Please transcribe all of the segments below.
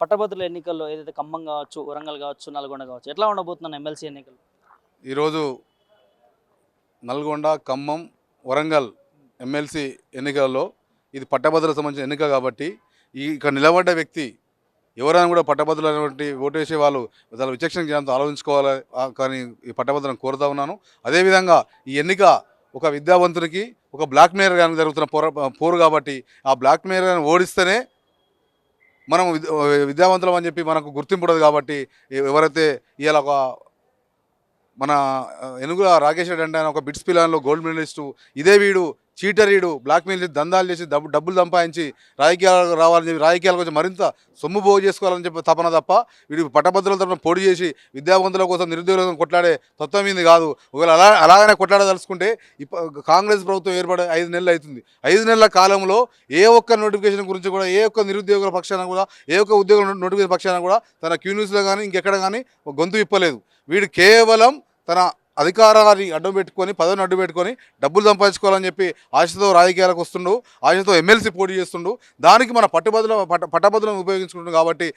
పట్టభద్రుల ఎన్నికల్లో ఏదైతే ఖమ్మం కావచ్చు వరంగల్ కావచ్చు నల్గొండ కావచ్చు ఎట్లా ఉండబోతున్నాను ఎమ్మెల్సీ ఎన్నికలు? ఈరోజు నల్గొండ ఖమ్మం వరంగల్ ఎమ్మెల్సీ ఎన్నికలలో ఇది పట్టభద్రులకు సంబంధించిన ఎన్నిక కాబట్టి ఈ ఇక్కడ నిలబడ్డ వ్యక్తి ఎవరైనా కూడా పట్టభద్రులు అనేటువంటి ఓటు వేసే వాళ్ళు చాలా విచక్షణ జ్ఞానంతో ఆలోచించుకోవాలి కానీ ఈ పట్టభద్రులను కోరుతా ఉన్నాను. అదేవిధంగా ఈ ఎన్నిక ఒక విద్యావంతునికి ఒక బ్లాక్ మేయర్ కానీ జరుగుతున్న పోర పోరు కాబట్టి ఆ బ్లాక్ మేయర్ ఓడిస్తేనే మనం విద్యావంతులం అని చెప్పి మనకు గుర్తింపు ఉండదు కాబట్టి ఎవరైతే ఇవాళ ఒక మన ఎనుగుల రాకేష్ రెడ్డి అంటే ఆయన ఒక బిట్స్ పిలాన్లో గోల్డ్ మెడలిస్టు ఇదే వీడు చీటర్ బ్లాక్మెయిల్ చేసి దందాలు చేసి డబ్బు డబ్బులు సంపాదించి రాజకీయాలకు రావాలని చెప్పి రాజకీయాల వచ్చి మరింత సొమ్ము పోగు చేసుకోవాలని చెప్పి తపన తప్ప వీడు పట్టభద్రుల తరఫున పోటీ చేసి విద్యావంతుల కోసం నిరుద్యోగుల కోసం కొట్లాడే తత్వం ఇది కాదు. ఒకవేళ అలా అలాగనే కొట్లాడదలుచుకుంటే ఇప్ప కాంగ్రెస్ ప్రభుత్వం ఏర్పడే ఐదు నెలలు అవుతుంది. ఐదు నెలల కాలంలో ఏ ఒక్క నోటిఫికేషన్ గురించి కూడా ఏ ఒక్క నిరుద్యోగుల పక్షాన కూడా ఏ ఒక్క ఉద్యోగుల నోటిఫికేషన్ పక్షాన కూడా తన క్యూన్యూస్లో కానీ ఇంకెక్కడ కానీ గొంతు ఇప్పలేదు వీడు కేవలం తన అధికారాన్ని అడ్డం పెట్టుకొని పదవిని అడ్డు పెట్టుకొని డబ్బులు సంపాదించుకోవాలని చెప్పి ఆశతో రాజకీయాలకు వస్తుండు ఆశతో ఎమ్మెల్సీ పోటీ చేస్తుండు. దానికి మన పట్టుబదుల పట్ట పట్టభద్రులను ఉపయోగించుకుంటున్నాం కాబట్టి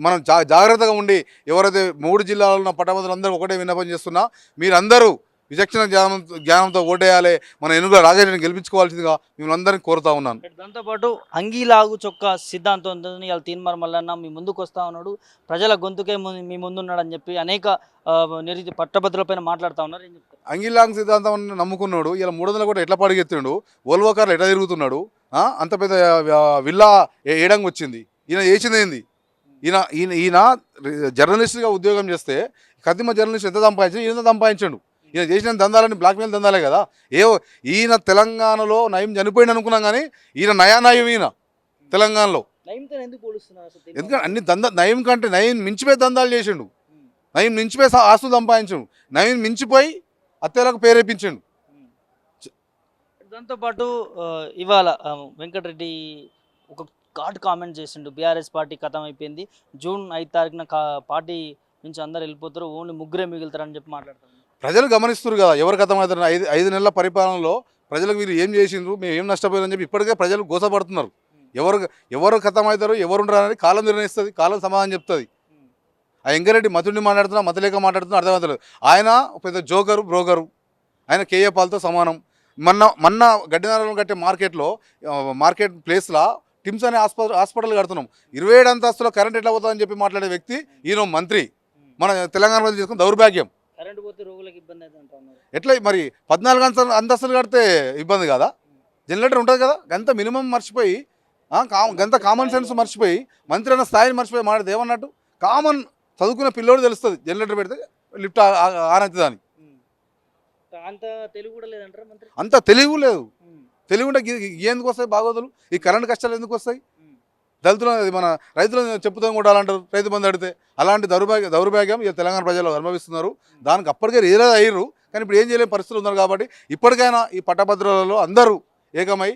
మనం జా జాగ్రత్తగా ఉండి ఎవరైతే మూడు జిల్లాలో ఉన్న పట్టభద్రులందరూ ఒకటే విన్నపం చేస్తున్నా మీరందరూ విచక్షణ జ్ఞానం జ్ఞానంతో ఓటేయాలి. మన ఎన్నుగా రాజేష్ గెలిపించుకోవాల్సిందిగా మిమ్మల్ని అందరినీ కోరుతా ఉన్నాను. దాంతోపాటు అంగీలాగు చొక్క సిద్ధాంతంతో ఇవాళ తీన్మార్ మల్లన్న మీ ముందుకు వస్తా ఉన్నాడు. ప్రజల గొంతుకే ము- మీ ముందున్నాడు అని చెప్పి అనేక నిరుద్య పట్టభద్రులపైన మాట్లాడుతూ ఉన్నారు. అంగిలాంగ్ సిద్ధాంతం నమ్ముకున్నాడు. ఇలా మూడు వందల కూడా ఎట్లా పడిగెత్తిండు? ఓల్వో కార్లు ఎట్లా తిరుగుతున్నాడు? అంత పెద్ద విల్లా ఏడంగా వచ్చింది? ఈయన చేసింది ఏంది? ఈయన ఈయన ఈయన జర్నలిస్ట్గా ఉద్యోగం చేస్తే కదిమ జర్నలిస్ట్ ఎంత సంపాదించాడు? ఈయన సంపాదించాడు? ఈయన చేసిన దందాలని బ్లాక్మెయిల్ దందాలే కదా. ఏ ఈయన తెలంగాణలో నయం చనిపోయింది అనుకున్నాం కానీ ఈయన నయా నయం ఈయన తెలంగాణలో. ఎందుకంటే అన్ని దంద నయం కంటే నయం మించిపోయి దందాలు చేసిండు. నయం మించిపోయి ఆస్తులు సంపాదించండు. నయం మించిపోయి హత్యలకు ప్రేరేపించండు దాంతోపాటు ఇవాళ వెంకటరెడ్డి ఒక ఘాట్ కామెంట్ చేసిండు. బీఆర్ఎస్ పార్టీ కథం అయిపోయింది. జూన్ ఐదు తారీఖున పార్టీ నుంచి అందరు వెళ్ళిపోతారు. ఓన్లీ ముగ్గురే మిగులుతారని చెప్పి మాట్లాడుతాను ప్రజలు గమనిస్తున్నారు కదా ఎవరికి అర్థమవుతారు ఐదు ఐదు నెలల పరిపాలనలో ప్రజలకు వీరు ఏం చేసిండ్రు మేము ఏం నష్టపోయారని చెప్పి ఇప్పటికే ప్రజలు గోసపడుతున్నారు. ఎవరు ఎవరు ఖతమవుతారు ఎవరు ఉండరు కాలం నిర్ణయిస్తుంది కాలం సమాధానం చెప్తుంది. ఆ ఎంకరెడ్డి మతుడిని మాట్లాడుతున్నా మతలేక మాట్లాడుతున్నా అర్థమవుతలేదు ఆయన పెద్ద జోకరు బ్రోకరు. ఆయన కేఏ పాల్తో సమానం. మొన్న మొన్న గడ్డినారాయణ కట్టే మార్కెట్లో మార్కెట్ ప్లేస్లో టిమ్స్ అనే హాస్పిటల్ హాస్పిటల్ కడుతున్నాం. ఇరవై ఏడు అంతస్తులో కరెంట్ ఎట్లా పోతుందని చెప్పి మాట్లాడే వ్యక్తి ఈయన మంత్రి. మన తెలంగాణలో చేసుకున్న దౌర్భాగ్యం. కరెంట్ పోతే రోగులకు ఇబ్బంది అవుతుంది అంటున్నారు ఎట్లా మరి పద్నాలుగు అంత అంతస్తులు కడితే ఇబ్బంది కదా? జనరేటర్ ఉంటుంది కదా? గంత మినిమం మర్చిపోయి గంత కామన్ సెన్స్ మర్చిపోయి మంత్రి అన్న స్థాయిని మర్చిపోయి మాట్లాడితే ఏమన్నట్టు కామన్ చదువుకున్న పిల్లోడు తెలుస్తుంది జనరేటర్ పెడితే లిఫ్ట్ ఆనవుతుంది అని. అంత తెలుగు అంత తెలివి లేదు. తెలివి ఉంటే ఎందుకు వస్తాయి బాగోదులు ఈ కరెంట్ కష్టాలు ఎందుకు వస్తాయి? దళితులు అది మన రైతులు చెప్పుతాం కూడా అంటారు రైతు బంధు అడిగితే అలాంటి దౌర్భాగ్య దౌర్భాగ్యం ఇక తెలంగాణ ప్రజలు అనుభవిస్తున్నారు. దానికి అప్పటికే రియలైజ్ అయ్యారు. కానీ ఇప్పుడు ఏం చేయలేని పరిస్థితులు ఉన్నారు కాబట్టి ఇప్పటికైనా ఈ పట్టభద్రులలో అందరూ ఏకమై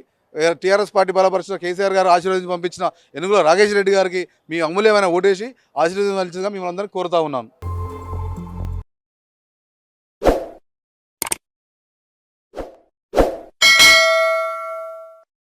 టీఆర్ఎస్ పార్టీ బలపరిచిన కేసీఆర్ గారు ఆశీర్వదించి పంపించిన ఎనుగుల రాకేష్ రెడ్డి గారికి మీ అమూల్యమైన ఓటేసి ఆశీర్వదించాల్సిందిగా మిమ్మల్ని అందరినీ కోరుతా ఉన్నాను.